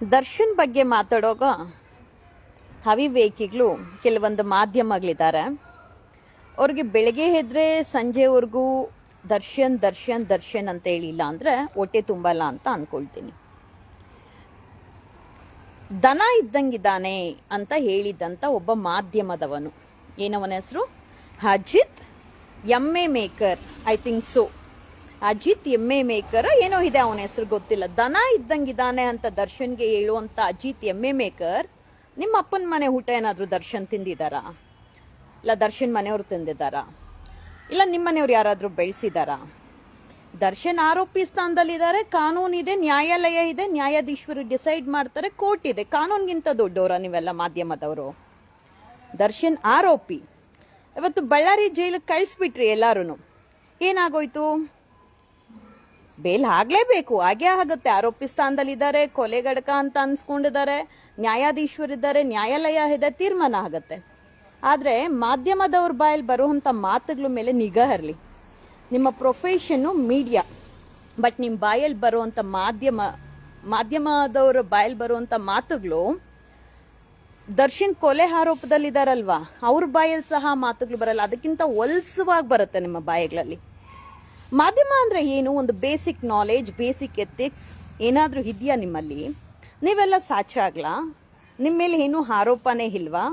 ದರ್ಶನ್ ಬಗ್ಗೆ ಮಾತಾಡೋಗ ಹವಿವೇಕಿಗಳು ಕೆಲವೊಂದು ಮಾಧ್ಯಮಗಳಿದ್ದಾರೆ. ಅವ್ರಿಗೆ ಬೆಳಗ್ಗೆ ಎದ್ರೆ ಸಂಜೆವರೆಗೂ ದರ್ಶನ್ ದರ್ಶನ್ ದರ್ಶನ್ ಅಂತ ಹೇಳಿಲ್ಲ ಅಂದರೆ ಹೊಟ್ಟೆ ತುಂಬಲ್ಲ ಅಂತ ಅಂದ್ಕೊಳ್ತೀನಿ ದನ ಇದ್ದಂಗಿದ್ದಾನೆ ಅಂತ ಹೇಳಿದ್ದಂಥ ಒಬ್ಬ ಮಾಧ್ಯಮದವನು. ಏನವನ ಹೆಸರು? M A maker, I think so. Ajit ಎಮ್ಮೆ ಮೇಕರ್ ಏನೋ ಇದೆ ಅವನ ಹೆಸರು ಗೊತ್ತಿಲ್ಲ. ದನ ಇದ್ದಂಗಿದ್ದಾನೆ ಅಂತ ದರ್ಶನ್ಗೆ ಹೇಳುವಂಥ ಅಜಿತ್ ಎಮ್ಮೆ ಮೇಕರ್ ನಿಮ್ಮ ಅಪ್ಪನ ಮನೆ ಊಟ ಏನಾದರೂ ದರ್ಶನ್ ತಿಂದಿದ್ದಾರಾ? ಇಲ್ಲ ದರ್ಶನ್ ಮನೆಯವರು ತಿಂದಿದ್ದಾರಾ? ಇಲ್ಲ ನಿಮ್ಮ ಮನೆಯವ್ರು ಯಾರಾದರೂ ಬೆಳೆಸಿದಾರಾ ದರ್ಶನ್ ಆರೋಪಿ ಸ್ಥಾನದಲ್ಲಿದ್ದಾರೆ, ಕಾನೂನು ಇದೆ, ನ್ಯಾಯಾಲಯ ಇದೆ, ನ್ಯಾಯಾಧೀಶರು ಡಿಸೈಡ್ ಮಾಡ್ತಾರೆ, ಕೋರ್ಟ್ ಇದೆ. ಕಾನೂನಿಗಿಂತ ದೊಡ್ಡವರ ನೀವೆಲ್ಲ ಮಾಧ್ಯಮದವರು? ದರ್ಶನ್ ಆರೋಪಿ. ಇವತ್ತು ಬಳ್ಳಾರಿ ಜೈಲಿಗೆ ಕಳಿಸ್ಬಿಟ್ರಿ ಎಲ್ಲರೂ ಏನಾಗೋಯ್ತು? ಬೇಲ್ ಆಗ್ಲೇಬೇಕು. ಹಾಗೇ ಆಗುತ್ತೆ. ಆರೋಪಿ ಸ್ಥಾನದಲ್ಲಿದ್ದಾರೆ. ಕೊಲೆಗಡಕ ಅಂತ ಅನ್ಸ್ಕೊಂಡಿದ್ದಾರೆ. ನ್ಯಾಯಾಧೀಶರಿದ್ದಾರೆ ನ್ಯಾಯಾಲಯ ಇದೆ. ತೀರ್ಮಾನ ಆಗುತ್ತೆ. ಆದರೆ ಮಾಧ್ಯಮದವ್ರ ಬಾಯಲ್ಲಿ ಬರುವಂಥ ಮಾತುಗಳ ಮೇಲೆ ನಿಗಾ ಇರಲಿ ನಿಮ್ಮ ಪ್ರೊಫೆಷನ್ನು ಮೀಡಿಯಾ, ಬಟ್ ನಿಮ್ಮ ಬಾಯಲ್ಲಿ ಬರುವಂಥ ಮಾಧ್ಯಮ, ಮಾಧ್ಯಮದವ್ರ ಬಾಯಲ್ಲಿ ಬರುವಂಥ ಮಾತುಗಳು, ದರ್ಶನ್ ಕೊಲೆ ಆರೋಪದಲ್ಲಿದ್ದಾರಲ್ವಾ ಅವ್ರ ಬಾಯಲ್ಲಿ ಸಹ ಮಾತುಗಳು ಬರಲ್ಲ. ಅದಕ್ಕಿಂತ ಹೊಲ್ಸವಾಗಿ ಬರುತ್ತೆ ನಿಮ್ಮ ಬಾಯಿಗಳಲ್ಲಿ. ಮಾಧ್ಯಮ ಅಂದರೆ ಏನು? ಒಂದು ಬೇಸಿಕ್ ನಾಲೆಜ್ ಬೇಸಿಕ್ ಎಥಿಕ್ಸ್ ಏನಾದರೂ ಇದೆಯಾ ನಿಮ್ಮಲ್ಲಿ? ನೀವೆಲ್ಲ ಸಾಚ ಆಗ್ಲಾ? ನಿಮ್ಮ ಮೇಲೆ ಏನೂ ಆರೋಪನೇ ಇಲ್ವಾ?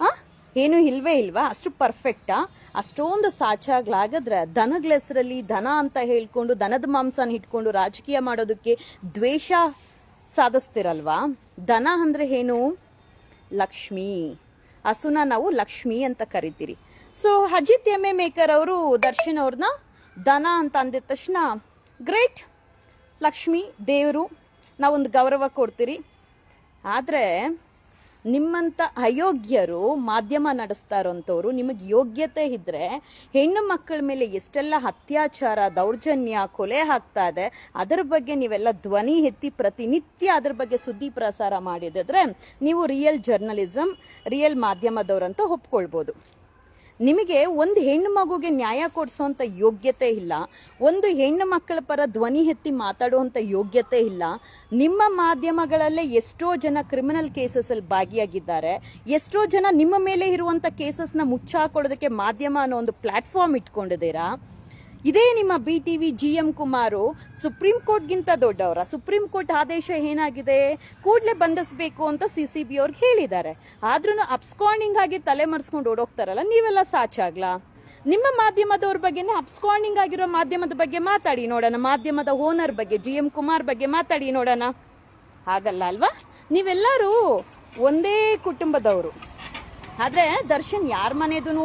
ಹಾಂ ಏನೂ ಇಲ್ವೇ ಇಲ್ವಾ? ಅಷ್ಟು ಪರ್ಫೆಕ್ಟಾ ಅಷ್ಟೊಂದು ಸಾಚಾಗ್ಲಾಗದ್ರೆ ದನಗಳ ಹೆಸರಲ್ಲಿ ದನ ಅಂತ ಹೇಳ್ಕೊಂಡು, ದನದ ಮಾಂಸನ ಇಟ್ಕೊಂಡು ರಾಜಕೀಯ ಮಾಡೋದಕ್ಕೆ ದ್ವೇಷ ಸಾಧಿಸ್ತಿರಲ್ವಾ? ದನ ಅಂದರೆ ಏನು? ಲಕ್ಷ್ಮಿ. ಹಸುನ ನಾವು ಲಕ್ಷ್ಮಿ ಅಂತ ಕರಿತೀರಿ. So Ajith M A maker ಅವರು, ದರ್ಶನ್ ಅವ್ರನ್ನ ದನ ಅಂತ ಅಂದಿದ ತಕ್ಷಣ, ಗ್ರೇಟ್, ಲಕ್ಷ್ಮಿ, ದೇವರು, ನಾವೊಂದು ಗೌರವ ಕೊಡ್ತೀರಿ. ಆದರೆ ನಿಮ್ಮಂಥ ಅಯೋಗ್ಯರು ಮಾಧ್ಯಮ ನಡೆಸ್ತಾ ಇರೋಂಥವ್ರು ನಿಮಗೆ ಯೋಗ್ಯತೆ ಇದ್ದರೆ ಹೆಣ್ಣು ಮಕ್ಕಳ ಮೇಲೆ ಎಷ್ಟೆಲ್ಲ ಅತ್ಯಾಚಾರ, ದೌರ್ಜನ್ಯ, ಕೊಲೆ ಆಗ್ತಾ ಇದೆ, ಅದರ ಬಗ್ಗೆ ನೀವೆಲ್ಲ ಧ್ವನಿ ಎತ್ತಿ ಪ್ರತಿನಿತ್ಯ ಅದ್ರ ಬಗ್ಗೆ ಸುದ್ದಿ ಪ್ರಸಾರ ಮಾಡಿದ್ರೆ, ನೀವು ರಿಯಲ್ ಜರ್ನಲಿಸಮ್ ರಿಯಲ್ ಮಾಧ್ಯಮದವರಂತೂ ಒಪ್ಕೊಳ್ಬೋದು. ನಿಮಗೆ ಒಂದು ಹೆಣ್ಣು ಮಗುಗೆ ನ್ಯಾಯ ಕೊಡಿಸುವಂಥ ಯೋಗ್ಯತೆ ಇಲ್ಲ, ಒಂದು ಹೆಣ್ಣು ಮಕ್ಕಳ ಪರ ಧ್ವನಿ ಎತ್ತಿ ಮಾತಾಡುವಂಥ ಯೋಗ್ಯತೆ ಇಲ್ಲ. ನಿಮ್ಮ ಮಾಧ್ಯಮಗಳಲ್ಲೇ ಎಷ್ಟೋ ಜನ ಕ್ರಿಮಿನಲ್ ಕೇಸಸಲ್ಲಿ ಭಾಗಿಯಾಗಿದ್ದಾರೆ. ಎಷ್ಟೋ ಜನ ನಿಮ್ಮ ಮೇಲೆ ಇರುವಂಥ ಕೇಸಸ್ನ ಮುಚ್ಚಾಕೊಳ್ಳೋದಕ್ಕೆ ಮಾಧ್ಯಮ ಅನ್ನೋ ಒಂದು ಪ್ಲಾಟ್ಫಾರ್ಮ್ ಇಟ್ಕೊಂಡಿದ್ದೀರಾ? ಇದೇ ನಿಮ್ಮ B T V G M Kumar supreme ಕೋರ್ಟ್ಗಿಂತ ದೊಡ್ಡವರ. ಸುಪ್ರೀಂ ಕೋರ್ಟ್ ಆದೇಶ ಏನಾಗಿದೆ? ಕೂಡಲೇ ಬಂಧಿಸಬೇಕು ಅಂತ ಸಿ ಸಿ ಬಿ ಅವ್ರಿಗೆ ಹೇಳಿದ್ದಾರೆ. ಆದ್ರೂ ಅಪ್ಸ್ಕಾಂಡಿಂಗ್ ಆಗಿ ತಲೆ ಮರೆಸ್ಕೊಂಡು ಓಡೋಗ್ತಾರಲ್ಲ, ನೀವೆಲ್ಲ ಸಾಚಾಗ್ಲಾ ನಿಮ್ಮ ಮಾಧ್ಯಮದವ್ರ ಬಗ್ಗೆನೇ ಅಪ್ಸ್ಕಾಂಡಿಂಗ್ ಆಗಿರೋ ಮಾಧ್ಯಮದ ಬಗ್ಗೆ ಮಾತಾಡಿ ನೋಡೋಣ. ಮಾಧ್ಯಮದ ಓನರ್ ಬಗ್ಗೆ ಜಿ ಎಂ ಕುಮಾರ್ ಬಗ್ಗೆ ಮಾತಾಡಿ ನೋಡೋಣ. ಆಗಲ್ಲ ಅಲ್ವಾ? ನೀವೆಲ್ಲರೂ ಒಂದೇ ಕುಟುಂಬದವರು. ಆದರೆ ದರ್ಶನ್ ಯಾರ ಮನೆದೂ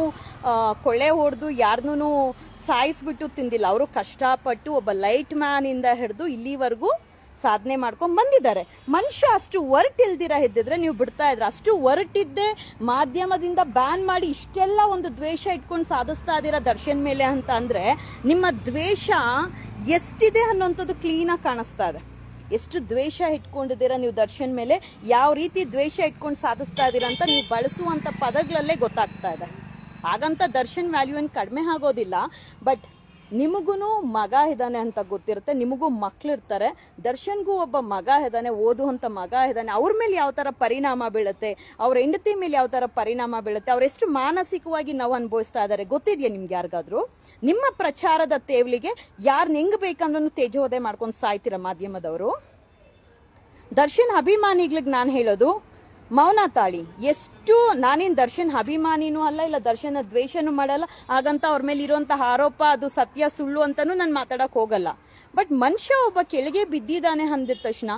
ಕೊಳ್ಳೆ ಹೊಡೆದು ಯಾರನ್ನೂ ಸಾಯಿಸ್ಬಿಟ್ಟು ತಿಂದಿಲ್ಲ. ಅವರು ಕಷ್ಟಪಟ್ಟು ಒಬ್ಬ ಲೈಟ್ ಮ್ಯಾನಿಂದ ಹಿಡಿದು ಇಲ್ಲಿವರೆಗೂ ಸಾಧನೆ ಮಾಡ್ಕೊಂಡು ಬಂದಿದ್ದಾರೆ. ಮನುಷ್ಯ ಅಷ್ಟು ಇಲ್ದಿರ ಇದ್ದಿದ್ರೆ ನೀವು ಬಿಡ್ತಾ ಇದ್ರೆ. ಅಷ್ಟು ಒರಟಿದ್ದೆ ಮಾಧ್ಯಮದಿಂದ ಬ್ಯಾನ್ ಮಾಡಿ ಇಷ್ಟೆಲ್ಲ ಒಂದು ದ್ವೇಷ ಇಟ್ಕೊಂಡು ಸಾಧಿಸ್ತಾ ಇದ್ದೀರಾ ದರ್ಶನ್ ಮೇಲೆ ಅಂತ ಅಂದರೆ, ನಿಮ್ಮ ದ್ವೇಷ ಎಷ್ಟಿದೆ ಅನ್ನೋಂಥದ್ದು ಕ್ಲೀನಾಗಿ ಕಾಣಿಸ್ತಾ ಇದೆ. ಎಷ್ಟು ದ್ವೇಷ ಇಟ್ಕೊಂಡಿದ್ದೀರಾ ನೀವು ದರ್ಶನ್ ಮೇಲೆ? ಯಾವ ರೀತಿ ದ್ವೇಷ ಇಟ್ಕೊಂಡು ಸಾಧಿಸ್ತಾ ಇದ್ದೀರಾ ಅಂತ ನೀವು ಬಳಸುವಂಥ ಪದಗಳಲ್ಲೇ ಗೊತ್ತಾಗ್ತಾ ಇದೆ. ಹಾಗಂತ ದರ್ಶನ್ ವ್ಯಾಲ್ಯೂ ಏನು ಕಡಿಮೆ ಆಗೋದಿಲ್ಲ ಬಟ್ ನಿಮಗೂ ಮಗ ಇದ್ದಾನೆ ಅಂತ ಗೊತ್ತಿರುತ್ತೆ, ನಿಮಗೂ ಮಕ್ಳಿರ್ತಾರೆ. ದರ್ಶನ್ಗೂ ಒಬ್ಬ ಮಗ ಇದ್ದಾನೆ ಓದುವಂಥ ಮಗ ಇದ್ದಾನೆ ಅವ್ರ ಮೇಲೆ ಯಾವ ಥರ ಪರಿಣಾಮ ಬೀಳುತ್ತೆ, ಅವ್ರ ಹೆಂಡತಿ ಮೇಲೆ ಯಾವ ಥರ ಪರಿಣಾಮ ಬೀಳುತ್ತೆ ಅವ್ರೆಷ್ಟು ಮಾನಸಿಕವಾಗಿ ನಾವು ಅನುಭವಿಸ್ತಾ ಇದ್ದಾರೆ ಗೊತ್ತಿದೆಯಾ ನಿಮ್ಗೆ ಯಾರಿಗಾದ್ರೂ? ನಿಮ್ಮ ಪ್ರಚಾರದ ತೇವಲಿಗೆ ಯಾರು ಹೆಂಗೆ ಬೇಕಂದ್ರೂ ತೇಜೋದೆ ಮಾಡ್ಕೊಂಡು ಸಾಯ್ತೀರ ಮಾಧ್ಯಮದವರು? ದರ್ಶನ್ ಅಭಿಮಾನಿಗಳಿಗೆ ನಾನು ಹೇಳೋದು ಮೌನ ತಾಳಿ. ಎಷ್ಟು ನಾನೇನು ದರ್ಶನ್ ಅಭಿಮಾನಿನೂ ಅಲ್ಲ, ಇಲ್ಲ ದರ್ಶನ ದ್ವೇಷನೂ ಮಾಡಲ್ಲ, ಹಾಗಂತ ಅವ್ರ ಮೇಲೆ ಇರುವಂತಹ ಆರೋಪ, ಅದು ಸತ್ಯ, ಸುಳ್ಳು ಅಂತಲೂ ನಾನು ಮಾತಾಡಕ್ ಹೋಗಲ್ಲ. ಬಟ್ ಮನುಷ್ಯ ಒಬ್ಬ ಕೆಳಗೆ ಬಿದ್ದಿದ್ದಾನೆ ಅಂದಿದ ತಕ್ಷಣ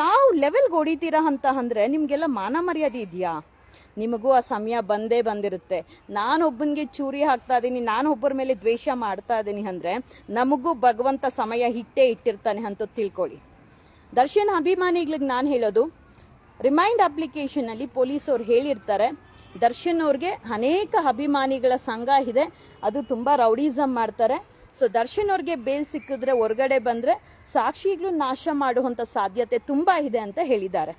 ಯಾವ ಲೆವೆಲ್ಗೆ ಹೊಡಿತೀರಾ ಅಂತ ಅಂದ್ರೆ ನಿಮಗೆಲ್ಲ ಮಾನ ಮರ್ಯಾದೆ ಇದೆಯಾ? ನಿಮಗೂ ಆ ಸಮಯ ಬಂದೇ ಬಂದಿರುತ್ತೆ. ನಾನೊಬ್ಬನಿಗೆ ಚೂರಿ ಹಾಕ್ತಾ ಇದ್ದೀನಿ ನಾನು ಒಬ್ಬರ ಮೇಲೆ ದ್ವೇಷ ಮಾಡ್ತಾ ಇದ್ದೀನಿ ಅಂದರೆ ನಮಗೂ ಭಗವಂತ ಸಮಯ ಹಿಟ್ಟೇ ಇಟ್ಟಿರ್ತಾನೆ ಅಂತ ತಿಳ್ಕೊಳ್ಳಿ. ದರ್ಶನ್ ಅಭಿಮಾನಿಗಳಿಗೆ ನಾನು ಹೇಳೋದು ರಿಮೈಂಡ್ ಅಪ್ಲಿಕೇಶನಲ್ಲಿ ಪೊಲೀಸ್ ಅವ್ರು ಹೇಳಿರ್ತಾರೆ. ದರ್ಶನ್ ಅವ್ರಿಗೆ ಅನೇಕ ಅಭಿಮಾನಿಗಳ ಸಂಘ ಇದೆ. ಅದು ತುಂಬ ರೌಡಿಸಮ್ ಮಾಡ್ತಾರೆ. ಸೊ ದರ್ಶನ್ ಅವ್ರಿಗೆ ಬೇಲ್ ಸಿಕ್ಕಿದ್ರೆ ಹೊರಗಡೆ ಬಂದರೆ ಸಾಕ್ಷಿಗಳು ನಾಶ ಮಾಡುವಂಥ ಸಾಧ್ಯತೆ ತುಂಬ ಇದೆ ಅಂತ ಹೇಳಿದ್ದಾರೆ.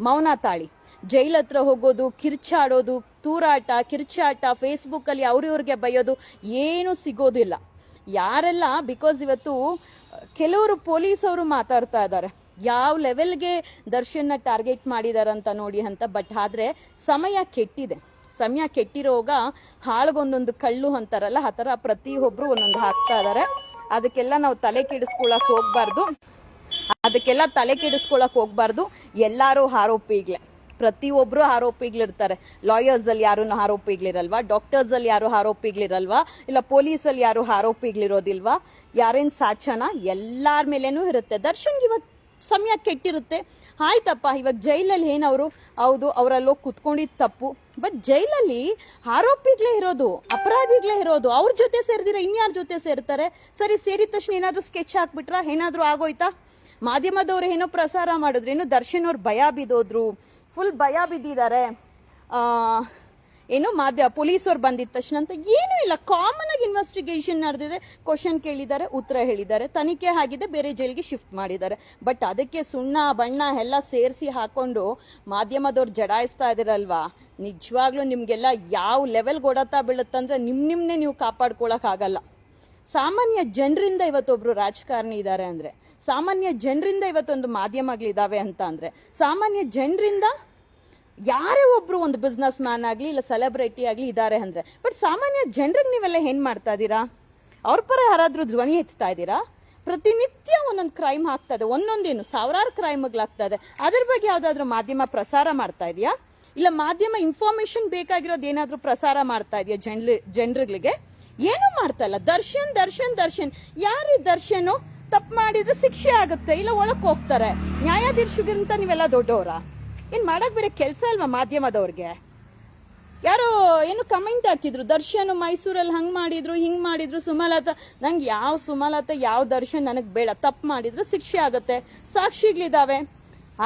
ಮೌನ ತಾಳಿ, ಜೈಲ್ ಹತ್ರ ಹೋಗೋದು, ಕಿರ್ಚಾಡೋದು, ತೂರಾಟ, ಕಿರ್ಚಾಟ ಫೇಸ್ಬುಕ್ಕಲ್ಲಿ ಅವ್ರಿವ್ರಿಗೆ ಬೈಯೋದು ಏನೂ ಸಿಗೋದಿಲ್ಲ. ಯಾರೆಲ್ಲ ಬಿಕಾಸ್ ಇವತ್ತು, ಕೆಲವರು ಪೊಲೀಸವರು ಮಾತಾಡ್ತಾ ಇದ್ದಾರೆ. ಯಾವ ಲೆವೆಲ್ಗೆ ದರ್ಶನ್ನ ಟಾರ್ಗೆಟ್ ಮಾಡಿದಾರಂತ ನೋಡಿ ಅಂತ ಬಟ್ ಆದ್ರೆ ಸಮಯ ಕೆಟ್ಟಿದೆ. ಸಮಯ ಕೆಟ್ಟಿರೋಗ ಹಾಳ್ಗೊಂದೊಂದು ಕಳ್ಳು ಅಂತಾರಲ್ಲ, ಆ ಥರ ಪ್ರತಿಯೊಬ್ಬರು ಒಂದೊಂದು ಹಾಕ್ತಾ ಇದ್ದಾರೆ ಅದಕ್ಕೆಲ್ಲ ನಾವು ತಲೆ ಕೆಡಿಸ್ಕೊಳಕ್ಕೆ ಹೋಗಬಾರ್ದು. ಅದಕ್ಕೆಲ್ಲ ತಲೆ ಕೆಡಿಸ್ಕೊಳಕ್ಕೆ ಹೋಗ್ಬಾರ್ದು. ಎಲ್ಲಾರು ಆರೋಪಿಗ್ಲೆ ಪ್ರತಿಯೊಬ್ಬರು ಆರೋಪಿಗಳಿರ್ತಾರೆ. ಲಾಯರ್ಸ್ ಅಲ್ಲಿ ಯಾರು ಆರೋಪಿಗಳಿರಲ್ವಾ? ಡಾಕ್ಟರ್ಸ್ ಅಲ್ಲಿ ಯಾರು ಆರೋಪಿಗಳಿರಲ್ವಾ? ಇಲ್ಲ ಪೊಲೀಸಲ್ಲಿ ಯಾರು ಆರೋಪಿಗಳಿರೋದಿಲ್ವಾ? ಯಾರೇನ್ ಸಾಚನ ಎಲ್ಲರ ಮೇಲೇನೂ ಇರುತ್ತೆ. ದರ್ಶನ್ ಇವಾಗ ಸಮಯ ಕೆಟ್ಟಿರುತ್ತೆ ಆಯ್ತಪ್ಪ, ಇವಾಗ ಜೈಲಲ್ಲಿ ಏನವರು? ಹೌದು, ಅವರಲ್ಲಿ ಹೋಗಿ ಕುತ್ಕೊಂಡಿದ್ದು ತಪ್ಪು. ಬಟ್ ಜೈಲಲ್ಲಿ ಆರೋಪಿಗಳೇ ಇರೋದು ಅಪರಾಧಿಗಳೇ ಇರೋದು, ಅವ್ರ ಜೊತೆ ಸೇರಿದಿರ ಇನ್ಯಾರ ಜೊತೆ ಸೇರ್ತಾರೆ? ಸರಿ, ಸೇರಿದ ತಕ್ಷಣ ಏನಾದರೂ ಸ್ಕೆಚ್ ಹಾಕ್ಬಿಟ್ರ? ಏನಾದರೂ ಆಗೋಯ್ತಾ? ಮಾಧ್ಯಮದವ್ರು ಏನೋ ಪ್ರಸಾರ ಮಾಡಿದ್ರು, ಏನು ದರ್ಶನ್ ಅವ್ರು ಭಯ ಬಿದ್ದೋದ್ರು ಫುಲ್ ಭಯ ಬಿದ್ದಿದ್ದಾರೆ. ಏನು ಮಾಧ್ಯ, ಪೊಲೀಸವ್ರು ಬಂದಿದ ತಕ್ಷಣ ಅಂತ ಏನೂ ಇಲ್ಲ. ಕಾಮನ್ ಆಗಿ ಇನ್ವೆಸ್ಟಿಗೇಷನ್ ನಡೆದಿದೆ. ಕ್ವಶನ್ ಕೇಳಿದ್ದಾರೆ, ಉತ್ತರ ಹೇಳಿದ್ದಾರೆ. ತನಿಖೆ ಆಗಿದೆ, ಬೇರೆ ಜೈಲಿಗೆ ಶಿಫ್ಟ್ ಮಾಡಿದ್ದಾರೆ. ಬಟ್ ಅದಕ್ಕೆ ಸುಣ್ಣ, ಬಣ್ಣ ಎಲ್ಲ ಸೇರಿಸಿ ಹಾಕೊಂಡು ಮಾಧ್ಯಮದವ್ರು ಜಡಾಯಿಸ್ತಾ ಇದ್ದೀರಲ್ವಾ? ನಿಜವಾಗ್ಲೂ ನಿಮಗೆಲ್ಲ ಯಾವ ಲೆವೆಲ್ ಗೊಡತಾ ಬೀಳುತ್ತಂದ್ರೆ ನಿಮ್ಮ ನಿಮ್ಮನ್ನೇ ನೀವು ಕಾಪಾಡ್ಕೊಳಕ್ ಆಗಲ್ಲ. ಸಾಮಾನ್ಯ ಜನರಿಂದ ಇವತ್ತೊಬ್ರು ರಾಜಕಾರಣಿ ಇದ್ದಾರೆ ಅಂದ್ರೆ, ಸಾಮಾನ್ಯ ಜನರಿಂದ ಇವತ್ತೊಂದು ಮಾಧ್ಯಮಗಳಿದಾವೆ ಅಂತ ಅಂದ್ರೆ, ಸಾಮಾನ್ಯ ಜನರಿಂದ ಯಾರೇ ಒಬ್ರು ಒಂದು ಬಿಸ್ನೆಸ್ ಮ್ಯಾನ್ ಆಗಲಿ ಇಲ್ಲ ಸೆಲೆಬ್ರಿಟಿ ಆಗಲಿ ಇದ್ದಾರೆ ಅಂದ್ರೆ ಬಟ್ ಸಾಮಾನ್ಯ ಜನರಿಗೆ ನೀವೆಲ್ಲ ಏನು ಮಾಡ್ತಾ ಇದ್ದೀರಾ? ಅವ್ರ ಪರ ಯಾರಾದರೂ ಧ್ವನಿ ಎತ್ತಾ ಇದ್ದೀರಾ? ಪ್ರತಿನಿತ್ಯ ಒಂದೊಂದು ಕ್ರೈಮ್ ಆಗ್ತಾ ಇದೆ ಒಂದೊಂದೇನು ಸಾವಿರಾರು ಕ್ರೈಮ್ಗಳಾಗ್ತಾ ಇದೆ. ಅದ್ರ ಬಗ್ಗೆ ಯಾವುದಾದ್ರೂ ಮಾಧ್ಯಮ ಪ್ರಸಾರ ಮಾಡ್ತಾ ಇದೆಯಾ? ಇಲ್ಲ ಮಾಧ್ಯಮ ಇನ್ಫಾರ್ಮೇಶನ್ ಬೇಕಾಗಿರೋದು ಏನಾದರೂ ಪ್ರಸಾರ ಮಾಡ್ತಾ ಇದೆಯಾ ಜನ್ಲಿ, ಜನರುಗಳಿಗೆ? ಏನೂ ಮಾಡ್ತಾ ಇಲ್ಲ. ದರ್ಶನ್ ದರ್ಶನ್ ದರ್ಶನ್. ಯಾರು ದರ್ಶನು? ತಪ್ಪು ಮಾಡಿದ್ರೆ ಶಿಕ್ಷೆ ಆಗುತ್ತೆ, ಇಲ್ಲ ಒಳಕ್ಕೆ ಹೋಗ್ತಾರೆ. ನ್ಯಾಯಾಧೀಶಗಿಂತ ನೀವೆಲ್ಲ ದೊಡ್ಡವರ? ಏನ್ ಮಾಡಕ್ ಬೇರೆ ಕೆಲಸ ಅಲ್ವಾ ಮಾಧ್ಯಮದವ್ರಿಗೆ? ಯಾರೋ ಏನು ಕಮೆಂಟ್ ಹಾಕಿದ್ರು, ದರ್ಶನ್ ಮೈಸೂರಲ್ಲಿ ಹಂಗ್ ಮಾಡಿದ್ರು, ಹಿಂಗ್ ಮಾಡಿದ್ರು, ಸುಮಲತಾ, ನಂಗೆ ಯಾವ ಸುಮಲತಾ, ಯಾವ ದರ್ಶನ್ ನನಗೆ ಬೇಡ, ತಪ್ಪು ಮಾಡಿದ್ರು ಶಿಕ್ಷೆ ಆಗುತ್ತೆ, ಸಾಕ್ಷಿಗಳಿದಾವೆ.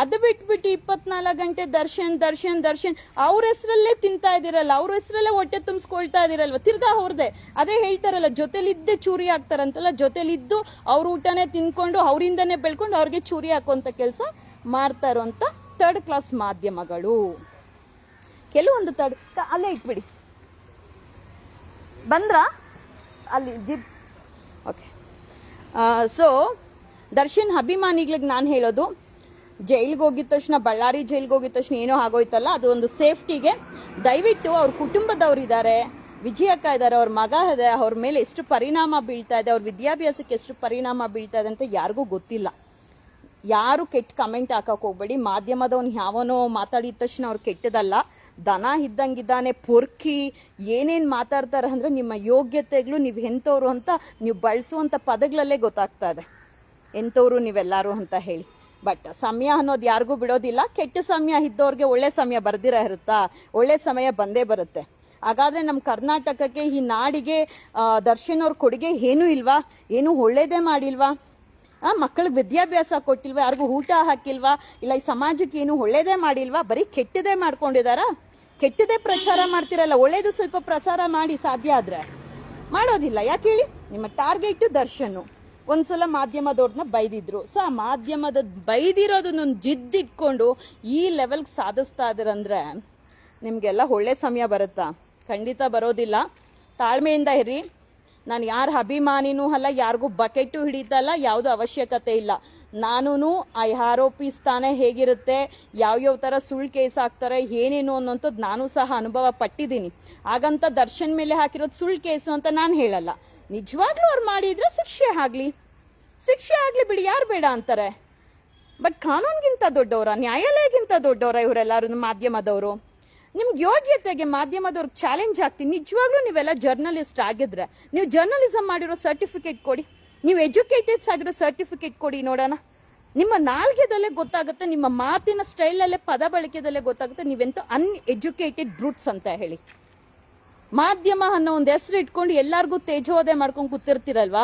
ಅದು ಬಿಟ್ಬಿಟ್ಟು ಇಪ್ಪತ್ನಾಲ್ಕು ಗಂಟೆ ದರ್ಶನ್ ದರ್ಶನ್ ದರ್ಶನ್, ಅವ್ರ ಹೆಸರಲ್ಲೇ ತಿಂತಾ ಇದಿರಲ್ಲ ಅವ್ರ ಹೆಸರಲ್ಲೇ ಹೊಟ್ಟೆ ತುಂಬಿಸ್ಕೊಳ್ತಾ ಇದ್ದೀರಲ್ವ? ತಿರ್ಗಾ ಅವ್ರದ್ದೆ ಅದೇ ಹೇಳ್ತಾರಲ್ಲ, ಜೊತೆಲಿದ್ದೇ ಚೂರಿ ಹಾಕ್ತಾರಂತಲ್ಲ, ಜೊತೆಲಿದ್ದು ಅವ್ರ ಊಟನೇ ತಿನ್ಕೊಂಡು ಅವರಿಂದನೇ ಬೆಳ್ಕೊಂಡು ಅವ್ರಿಗೆ ಚೂರಿ ಹಾಕುವಂಥ ಕೆಲಸ ಮಾಡ್ತಾರೋ ಇರೋಂಥ ಥರ್ಡ್ ಕ್ಲಾಸ್ ಮಾಧ್ಯಮಗಳು ಕೆಲವೊಂದು ತ- ಅಲ್ಲೇ ಇಟ್ಬಿಡಿ. ಬಂದ್ರಾ? ಅಲ್ಲಿ ಜಿಪ್ ಓಕೆ ಸೊ ದರ್ಶನ್ ಅಭಿಮಾನಿಗಳಿಗೆ ನಾನು ಹೇಳೋದು, ಜೈಲ್ಗೆ ಹೋಗಿದ ತಕ್ಷಣ, ಬಳ್ಳಾರಿ ಜೈಲ್ಗೆ ಹೋಗಿದ ತಕ್ಷಣ ಏನೋ ಆಗೋಯ್ತಲ್ಲ, ಅದು ಒಂದು ಸೇಫ್ಟಿಗೆ. ದಯವಿಟ್ಟು ಅವ್ರ ಕುಟುಂಬದವ್ರು ಇದ್ದಾರೆ ವಿಜಯಕ್ಕ ಇದ್ದಾರೆ ಅವ್ರ ಮಗ ಇದೆ ಅವ್ರ ಮೇಲೆ ಎಷ್ಟು ಪರಿಣಾಮ ಬೀಳ್ತಾ ಇದೆ, ಅವ್ರ ವಿದ್ಯಾಭ್ಯಾಸಕ್ಕೆ ಎಷ್ಟು ಪರಿಣಾಮ ಬೀಳ್ತಾ ಇದೆ ಅಂತ ಯಾರಿಗೂ ಗೊತ್ತಿಲ್ಲ. ಯಾರು ಕೆಟ್ಟ ಕಮೆಂಟ್ ಹಾಕಕ್ ಹೋಗ್ಬೇಡಿ. ಮಾಧ್ಯಮದವನು ಯಾವನೋ ಮಾತಾಡಿದ ತಕ್ಷಣ ಅವ್ರು ಕೆಟ್ಟದಲ್ಲ. ದನ ಇದ್ದಂಗಿದ್ದಾನೆ, ಪೊರ್ಕಿ, ಏನೇನು ಮಾತಾಡ್ತಾರೆ ಅಂದರೆ ನಿಮ್ಮ ಯೋಗ್ಯತೆಗಳು ನೀವು ಎಂಥವ್ರು ಅಂತ ನೀವು ಬಳಸುವಂಥ ಪದಗಳಲ್ಲೇ ಗೊತ್ತಾಗ್ತಾ ಇದೆ. ಎಂಥವ್ರು ನೀವೆಲ್ಲರೂ ಅಂತ ಹೇಳಿ. ಬಟ್ ಸಮಯ ಅನ್ನೋದು ಯಾರಿಗೂ ಬಿಡೋದಿಲ್ಲ. ಕೆಟ್ಟ ಸಮಯ ಇದ್ದವ್ರಿಗೆ ಒಳ್ಳೆ ಸಮಯ ಬರ್ದಿರ ಇರುತ್ತಾ? ಒಳ್ಳೆ ಸಮಯ ಬಂದೇ ಬರುತ್ತೆ. ಹಾಗಾದರೆ ನಮ್ಮ ಕರ್ನಾಟಕಕ್ಕೆ ಈ ನಾಡಿಗೆ ದರ್ಶನ್ ಅವ್ರ ಕೊಡುಗೆ ಏನೂ ಇಲ್ವಾ? ಏನೂ ಒಳ್ಳೇದೇ ಮಾಡಿಲ್ವಾ? ಆ, ಮಕ್ಕಳಿಗೆ ವಿದ್ಯಾಭ್ಯಾಸ ಕೊಟ್ಟಿಲ್ವಾ? ಯಾರಿಗೂ ಊಟ ಹಾಕಿಲ್ವಾ? ಇಲ್ಲ, ಈ ಸಮಾಜಕ್ಕೆ ಏನು ಒಳ್ಳೇದೇ ಮಾಡಿಲ್ವಾ? ಬರೀ ಕೆಟ್ಟದೇ ಮಾಡ್ಕೊಂಡಿದಾರಾ ಕೆಟ್ಟದೇ ಪ್ರಚಾರ ಮಾಡ್ತಿರಲ್ಲ, ಒಳ್ಳೇದು ಸ್ವಲ್ಪ ಪ್ರಸಾರ ಮಾಡಿ ಸಾಧ್ಯ ಆದರೆ. ಮಾಡೋದಿಲ್ಲ, ಯಾಕೆ ಹೇಳಿ? ನಿಮ್ಮ ಟಾರ್ಗೆಟ್ ದರ್ಶನು. ಒಂದ್ಸಲ ಮಾಧ್ಯಮದವ್ರನ್ನ ಬೈದಿದ್ರು. ಸೊ ಆ ಮಾಧ್ಯಮದ ಬೈದಿರೋದನ್ನ ಜಿದ್ದಿಟ್ಕೊಂಡು ಈ ಲೆವೆಲ್ಗೆ ಸಾಧಿಸ್ತಾ ಇದ್ರಂದ್ರೆ ನಿಮಗೆಲ್ಲ ಒಳ್ಳೆ ಸಮಯ ಬರುತ್ತಾ? ಖಂಡಿತ ಬರೋದಿಲ್ಲ. ತಾಳ್ಮೆಯಿಂದ ಇರಿ ನಾನು ಯಾರ ಅಭಿಮಾನಿನೂ ಅಲ್ಲ, ಯಾರಿಗೂ ಬಕೆಟು ಹಿಡಿದಲ್ಲ ಯಾವುದು ಅವಶ್ಯಕತೆ ಇಲ್ಲ. ನಾನು ಆ ಆರೋಪಿ ಸ್ಥಾನ ಹೇಗಿರುತ್ತೆ, ಯಾವ್ಯಾವ ಥರ ಸುಳ್ಳು ಕೇಸ್ ಹಾಕ್ತಾರೆ, ಏನೇನು ಅನ್ನೋಂಥದ್ದು ನಾನು ಸಹ ಅನುಭವ ಪಟ್ಟಿದ್ದೀನಿ. ಹಾಗಂತ ದರ್ಶನ್ ಮೇಲೆ ಹಾಕಿರೋದು ಸುಳ್ಳು ಕೇಸು ಅಂತ ನಾನು ಹೇಳಲ್ಲ. ನಿಜವಾಗ್ಲೂ ಅವ್ರು ಮಾಡಿದ್ರೆ ಶಿಕ್ಷೆ ಆಗಲಿ. ಶಿಕ್ಷೆ ಆಗಲಿ ಬಿಡಿ, ಯಾರು ಬೇಡ ಅಂತಾರೆ? ಬಟ್ ಕಾನೂನ್ಗಿಂತ ದೊಡ್ಡವರ? ನ್ಯಾಯಾಲಯಗಿಂತ ದೊಡ್ಡವರ ಇವರೆಲ್ಲರೂ ಮಾಧ್ಯಮದವರು? ನಿಮ್ಗೆ ಯೋಗ್ಯತೆಗೆ ಮಾಧ್ಯಮದವ್ರಿಗೆ ಚಾಲೆಂಜ್ ಆಗ್ತೀನಿ. ನಿಜವಾಗ್ಲೂ ನೀವೆಲ್ಲ ಜರ್ನಲಿಸ್ಟ್ ಆಗಿದ್ರೆ, ನೀವು ಜರ್ನಲಿಸಮ್ ಮಾಡಿರೋ ಸರ್ಟಿಫಿಕೇಟ್ ಕೊಡಿ. ನೀವು ಎಜುಕೇಟೆಡ್ಸ್ ಆಗಿರೋ ಸರ್ಟಿಫಿಕೇಟ್ ಕೊಡಿ ನೋಡೋಣ. ನಿಮ್ಮ ನಾಲ್ಗೆದಲ್ಲೇ ಗೊತ್ತಾಗುತ್ತೆ, ನಿಮ್ಮ ಮಾತಿನ ಸ್ಟೈಲಲ್ಲೇ, ಪದ ಬಳಕೆದಲ್ಲೇ ಗೊತ್ತಾಗುತ್ತೆ, ನೀವೆಂತೂ ಅನ್ಎಜುಕೇಟೆಡ್ ಬ್ರೂಟ್ಸ್ ಅಂತ ಹೇಳಿ. ಮಾಧ್ಯಮ ಅನ್ನೋ ಒಂದು ಹೆಸರು ಇಟ್ಕೊಂಡು ಎಲ್ಲರಿಗೂ ತೇಜೋದೆ ಮಾಡ್ಕೊಂಡು ಕೂತಿರ್ತಿರಲ್ವಾ?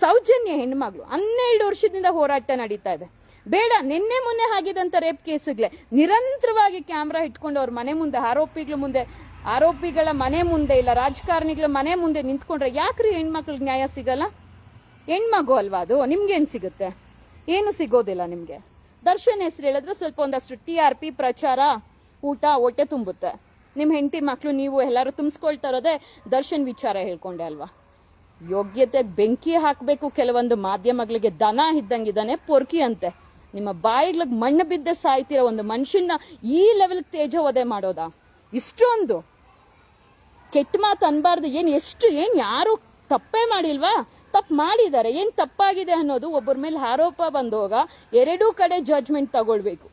ಸೌಜನ್ಯ ಹೆಣ್ಮಗಳು ಹನ್ನೆರಡು ವರ್ಷದಿಂದ ಹೋರಾಟ ನಡೀತಾ ಇದೆ. ಬೇಡ, ನಿನ್ನೆ ಮೊನ್ನೆ ಆಗಿದಂತ ರೇಪ್ ಕೇಸ್ಗಳೇ. ನಿರಂತರವಾಗಿ ಕ್ಯಾಮ್ರಾ ಇಟ್ಕೊಂಡು ಅವ್ರ ಮನೆ ಮುಂದೆ, ಆರೋಪಿಗಳ ಮುಂದೆ, ಆರೋಪಿಗಳ ಮನೆ ಮುಂದೆ ಇಲ್ಲ, ರಾಜಕಾರಣಿಗಳ ಮನೆ ಮುಂದೆ ನಿಂತ್ಕೊಂಡ್ರೆ ಯಾಕ್ರಿ ಹೆಣ್ಮಕ್ಳಿಗೆ ನ್ಯಾಯ ಸಿಗಲ್ಲ? ಹೆಣ್ಮಗು ಅಲ್ವಾ ಅದು? ನಿಮ್ಗೇನು ಸಿಗುತ್ತೆ? ಏನು ಸಿಗೋದಿಲ್ಲ ನಿಮಗೆ? ದರ್ಶನ್ ಹೆಸರು ಹೇಳಿದ್ರೆ ಸ್ವಲ್ಪ ಒಂದಷ್ಟು ಟಿ ಆರ್ ಪಿ ಪ್ರಚಾರ, ಊಟ, ಹೊಟ್ಟೆ ತುಂಬುತ್ತೆ. ನಿಮ್ಮ ಹೆಂಡತಿ ಮಕ್ಕಳು ನೀವು ಎಲ್ಲರೂ ತುಂಬಿಸ್ಕೊಳ್ತಾ ಇರೋದೇ ದರ್ಶನ್ ವಿಚಾರ ಹೇಳ್ಕೊಂಡೆ ಅಲ್ವಾ? ಯೋಗ್ಯತೆ ಬೆಂಕಿ ಹಾಕಬೇಕು ಕೆಲವೊಂದು ಮಾಧ್ಯಮಗಳಿಗೆ ದನ ಇದ್ದಂಗಿದ್ದಾನೆ ಪೊರ್ಕಿ ಅಂತೆ. ನಿಮ್ಮ ಬಾಯಿಗ್ಲಿಗೆ ಮಣ್ಣು ಬಿದ್ದ ಸಾಯ್ತಿರೋ ಒಂದು ಮನುಷ್ಯನ ಈ ಲೆವೆಲ್ಗೆ ತೇಜೋವಧೆ ಮಾಡೋದಾ? ಇಷ್ಟೊಂದು. ಕೆಟ್ಟ ಮಾತು ಅನ್ಬಾರ್ದು. ಏನು ಎಷ್ಟು, ಏನು ಯಾರು ತಪ್ಪೇ ಮಾಡಿಲ್ವಾ? ತಪ್ಪು ಮಾಡಿದ್ದಾರೆ ಏನು ತಪ್ಪಾಗಿದೆ ಅನ್ನೋದು ಒಬ್ಬರ ಮೇಲೆ ಆರೋಪ ಬಂದೋಗ ಎರಡೂ ಕಡೆ ಜಜ್ಮೆಂಟ್ ತಗೊಳ್ಬೇಕು.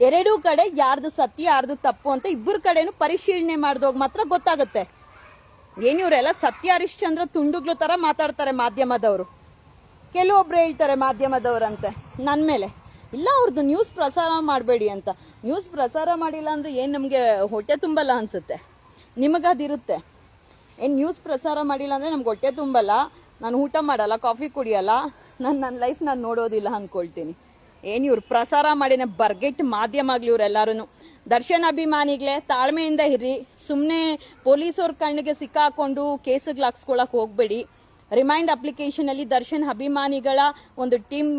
ಎರಡೂ ಕಡೆ ಯಾರ್ದು ಸತ್ಯ, ಯಾರ್ದು ತಪ್ಪು ಅಂತ ಇಬ್ಬರ ಕಡೆನೂ ಪರಿಶೀಲನೆ ಮಾಡಿದೋಗ ಮಾತ್ರ ಗೊತ್ತಾಗುತ್ತೆ. ಏನು ಇವರೆಲ್ಲ ಸತ್ಯ ಹರಿಶ್ಚಂದ್ರ ತುಂಡುಗ್ಲು ಥರ ಮಾತಾಡ್ತಾರೆ ಮಾಧ್ಯಮದವರು. ಕೆಲವೊಬ್ರು ಹೇಳ್ತಾರೆ ಮಾಧ್ಯಮದವರಂತೆ ನನ್ನ ಮೇಲೆ. ಇಲ್ಲ ಅವ್ರದ್ದು ನ್ಯೂಸ್ ಪ್ರಸಾರ ಮಾಡಬೇಡಿ ಅಂತ. ನ್ಯೂಸ್ ಪ್ರಸಾರ ಮಾಡಿಲ್ಲ ಅಂದ್ರೆ ಏನು ನಮಗೆ ಹೊಟ್ಟೆ ತುಂಬಲ್ಲ ಅನಿಸುತ್ತೆ? ನಿಮಗದಿರುತ್ತೆ. ಏನು ನ್ಯೂಸ್ ಪ್ರಸಾರ ಮಾಡಿಲ್ಲ ಅಂದರೆ ನಮ್ಗೆ ಹೊಟ್ಟೆ ತುಂಬಲ್ಲ? ನಾನು ಊಟ ಮಾಡಲ್ಲ ಕಾಫಿ ಕುಡಿಯಲ್ಲ? ನಾನು ನನ್ನ ಲೈಫ್ ನಾನು ನೋಡೋದಿಲ್ಲ ಅಂದ್ಕೊಳ್ತೀನಿ ಏನು ಇವ್ರು ಪ್ರಸಾರ ಮಾಡಿನ ಬರ್ಗೆಟ್ ಮಾಧ್ಯಮ ಆಗಲಿ ಇವರೆಲ್ಲರೂ ದರ್ಶನ್ ಅಭಿಮಾನಿಗಳೇ ತಾಳ್ಮೆಯಿಂದ ಇರ್ರಿ. ಸುಮ್ಮನೆ ಪೊಲೀಸವ್ರ ಕಣ್ಣಿಗೆ ಸಿಕ್ಕಾಕೊಂಡು ಕೇಸಿಗೆ ಹಾಕ್ಸ್ಕೊಳಕ್ ಹೋಗ್ಬೇಡಿ. ರಿಮೈಂಡ್ ಅಪ್ಲಿಕೇಶನ್ ಅಲ್ಲಿ ದರ್ಶನ್ ಅಭಿಮಾನಿಗಳ ಒಂದು ಟೀಮ್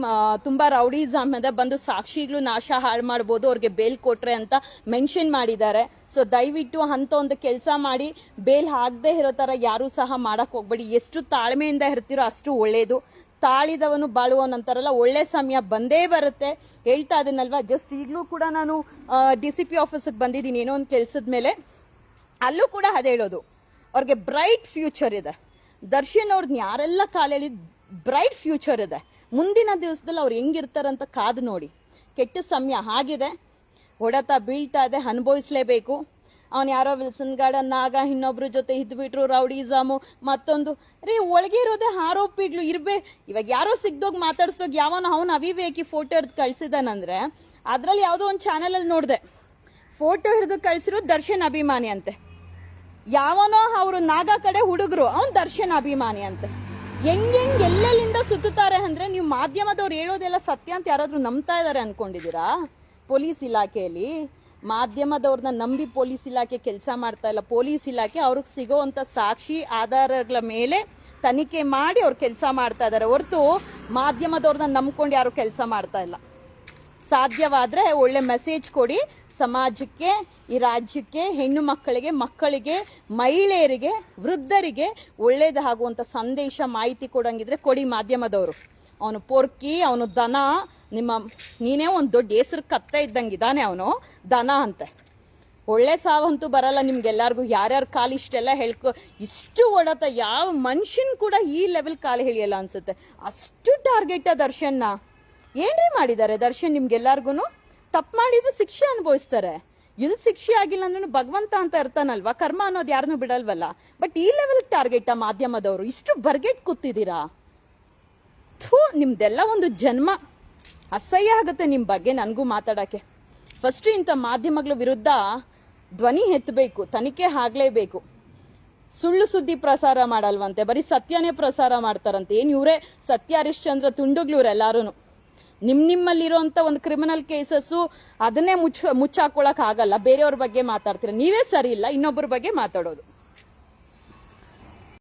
ತುಂಬಾ ಜಾಮದ ಬಂದು ಸಾಕ್ಷಿಗಳು ನಾಶ ಹಾಳು ಮಾಡ್ಬೋದು, ಅವ್ರಿಗೆ ಬೇಲ್ ಕೊಟ್ರೆ ಅಂತ ಮೆನ್ಷನ್ ಮಾಡಿದ್ದಾರೆ. ಸೊ, ದಯವಿಟ್ಟು ಅಂತ ಒಂದು ಕೆಲಸ ಮಾಡಿ, ಬೇಲ್ ಆಗದೆ ಇರೋ ತರ ಯಾರು ಸಹ ಮಾಡಕ್ ಹೋಗ್ಬೇಡಿ. ಎಷ್ಟು ತಾಳ್ಮೆಯಿಂದ ಇರ್ತೀರೋ ಅಷ್ಟು ಒಳ್ಳೇದು. ತಾಳಿದವನು ಬಾಳುವವನಂತಾರಲ್ಲ ಒಳ್ಳೆ ಸಮಯ ಬಂದೇ ಬರುತ್ತೆ. ಹೇಳ್ತಾ ಇದನ್ನಲ್ವಾ ಜಸ್ಟ್ ಈಗಲೂ ಕೂಡ ನಾನು ಡಿ ಸಿ ಪಿ ಆಫೀಸಿಗೆ ಬಂದಿದ್ದೀನಿ, ಏನೋ ಒಂದು ಕೆಲಸದ ಮೇಲೆ. ಅಲ್ಲೂ ಕೂಡ ಅದೇ ಹೇಳೋದು. ಅವ್ರಿಗೆ ಬ್ರೈಟ್ ಫ್ಯೂಚರ್ ಇದೆ. ದರ್ಶನ್ ಅವ್ರನ್ನ ಯಾರೆಲ್ಲ ಕಾಲೇಳಿ ಬ್ರೈಟ್ ಫ್ಯೂಚರ್ ಇದೆ. ಮುಂದಿನ ದಿವಸದಲ್ಲಿ ಅವ್ರು ಹೆಂಗಿರ್ತಾರಂತ ಕಾದು ನೋಡಿ. ಕೆಟ್ಟ ಸಮಯ ಆಗಿದೆ. ಹೊಡೆತ ಬೀಳ್ತಾ ಇದೆ, ಅನುಭವಿಸ್ಲೇಬೇಕು. ಅವನು ಯಾರೋ ವಿಲ್ಸನ್ ಗಾರ್ಡನ್, ನಾಗ ಇನ್ನೊಬ್ರ ಜೊತೆ ಇದ್ಬಿಟ್ರು, ರೌಡಿಸಮು, ಮತ್ತೊಂದು. ರೀ, ಒಳಗೆ ಇರೋದೇ ಆರೋಪಿಗಳು ಇರ್ಬೇ ಇವಾಗ ಯಾರೋ ಸಿಗ್ದೋಗಿ ಮಾತಾಡ್ಸ್ದೋಗಿ ಯಾವನ ಅವನು ಅವಿವೇಕಿ ಫೋಟೋ ಹಿಡ್ದು ಕಳ್ಸಿದಾನಂದ್ರೆ ಅದರಲ್ಲಿ ಯಾವುದೋ ಒಂದು ಚಾನಲಲ್ಲಿ ನೋಡಿದೆ. ಫೋಟೋ ಹಿಡಿದು ಕಳ್ಸಿರೋ ದರ್ಶನ್ ಅಭಿಮಾನಿ ಅಂತೆ. ಯಾವನೋ ಅವರು ನಾಗ ಕಡೆ ಹುಡುಗರು, ಅವನ್ ದರ್ಶನ್ ಅಭಿಮಾನಿ ಅಂತ. ಹೆಂಗ್ ಎಲ್ಲೆಲ್ಲಿಂದ ಸುತ್ತುತ್ತಾರೆ ಅಂದ್ರೆ ನೀವು ಮಾಧ್ಯಮದವ್ರು ಹೇಳೋದೆಲ್ಲ ಸತ್ಯ ಅಂತ ಯಾರಾದ್ರೂ ನಂಬ್ತಾ ಇದಾರೆ ಅನ್ಕೊಂಡಿದೀರಾ ಪೊಲೀಸ್ ಇಲಾಖೆಯಲ್ಲಿ? ಮಾಧ್ಯಮದವ್ರನ್ನ ನಂಬಿ ಪೊಲೀಸ್ ಇಲಾಖೆ ಕೆಲಸ ಮಾಡ್ತಾ ಇಲ್ಲ. ಪೊಲೀಸ್ ಇಲಾಖೆ ಅವ್ರಿಗೆ ಸಿಗೋವಂಥ ಸಾಕ್ಷಿ, ಆಧಾರಗಳ ಮೇಲೆ ತನಿಖೆ ಮಾಡಿ ಅವ್ರು ಕೆಲಸ ಮಾಡ್ತಾ ಇದ್ದಾರೆ ಹೊರತು ಮಾಧ್ಯಮದವ್ರನ್ನ ನಂಬ್ಕೊಂಡು ಯಾರು ಕೆಲಸ ಮಾಡ್ತಾ ಇಲ್ಲ. ಸಾಧ್ಯವಾದರೆ ಒಳ್ಳೆ ಮೆಸೇಜ್ ಕೊಡಿ. ಸಮಾಜಕ್ಕೆ, ಈ ರಾಜ್ಯಕ್ಕೆ, ಹೆಣ್ಣು ಮಕ್ಕಳಿಗೆ ಮಕ್ಕಳಿಗೆ, ಮಹಿಳೆಯರಿಗೆ, ವೃದ್ಧರಿಗೆ ಒಳ್ಳೇದಾಗುವಂಥ ಸಂದೇಶ, ಮಾಹಿತಿ ಕೊಡೋಂಗಿದ್ರೆ ಕೊಡಿ ಮಾಧ್ಯಮದವರು. ಅವನು ಪೊರ್ಕಿ, ಅವನು ದನ, ನಿಮ್ಮ, ನೀನೇ ಒಂದು ದೊಡ್ಡ ಹೆಸರು ಕತ್ತೆ ಇದ್ದಂಗಿದ್ದಾನೆ ಅವನು, ದನ ಅಂತೆ. ಒಳ್ಳೆ ಸಾವಂತೂ ಬರಲ್ಲ ನಿಮ್ಗೆಲ್ಲರಿಗೂ, ಯಾರ್ಯಾರು ಕಾಲು ಇಷ್ಟೆಲ್ಲ ಹೇಳ್ಕೊ, ಇಷ್ಟು ಒಡತ, ಯಾವ ಮನುಷ್ಯನ್ ಕೂಡ ಈ ಲೆವೆಲ್ ಕಾಲು ಹೇಳಿಯಲ್ಲ ಅನ್ಸುತ್ತೆ. ಅಷ್ಟು ಟಾರ್ಗೆಟ್ ದರ್ಶನ್ನ. ಏನ್ರಿ ಮಾಡಿದ್ದಾರೆ ದರ್ಶನ್ ನಿಮ್ಗೆಲ್ಲರಿಗೂ ತಪ್ಪು ಮಾಡಿದ್ರೆ ಶಿಕ್ಷೆ ಅನುಭವಿಸ್ತಾರೆ. ಇಲ್ಲಿ ಶಿಕ್ಷೆ ಆಗಿಲ್ಲ ಅಂದ್ರೆ ಭಗವಂತ ಅಂತ ಇರ್ತಾನಲ್ವಾ? ಕರ್ಮ ಅನ್ನೋದು ಯಾರನ್ನೂ ಬಿಡಲ್ವಲ್ಲ? ಬಟ್ ಈ ಲೆವೆಲ್ ಟಾರ್ಗೆಟ್ ಆ ಮಾಧ್ಯಮದವರು? ಇಷ್ಟು ಬರ್ಗೆಟ್ ಕೂತಿದ್ದೀರಾ? ಥೂ, ನಿಮ್ದೆಲ್ಲ ಒಂದು ಜನ್ಮ. ಅಸಹ್ಯ ಆಗುತ್ತೆ ನಿಮ್ಮ ಬಗ್ಗೆ ನನಗೂ ಮಾತಾಡೋಕ್ಕೆ. ಫಸ್ಟು ಇಂಥ ಮಾಧ್ಯಮಗಳ ವಿರುದ್ಧ ಧ್ವನಿ ಎತ್ತಬೇಕು ತನಿಖೆ ಆಗಲೇಬೇಕು. ಸುಳ್ಳು ಸುದ್ದಿ ಪ್ರಸಾರ ಮಾಡಲ್ವಂತೆ. ಬರೀ ಸತ್ಯನೇ ಪ್ರಸಾರ ಮಾಡ್ತಾರಂತೆ. ಏನು ಇವರೇ ಸತ್ಯ ಹರಿಶ್ಚಂದ್ರ ತುಂಡುಗ್ಲು ಇವರೆಲ್ಲರೂ ನಿಮ್ಮ ನಿಮ್ಮಲ್ಲಿರೋಂಥ ಒಂದು ಕ್ರಿಮಿನಲ್ ಕೇಸಸ್ಸು ಅದನ್ನೇ ಮುಚ್ಚ ಮುಚ್ಚಾಕೊಳ್ಳೋಕ್ಕಾಗಲ್ಲ. ಬೇರೆಯವ್ರ ಬಗ್ಗೆ ಮಾತಾಡ್ತೀರ. ನೀವೇ ಸರಿ ಇಲ್ಲ, ಇನ್ನೊಬ್ಬರ ಬಗ್ಗೆ ಮಾತಾಡೋದು.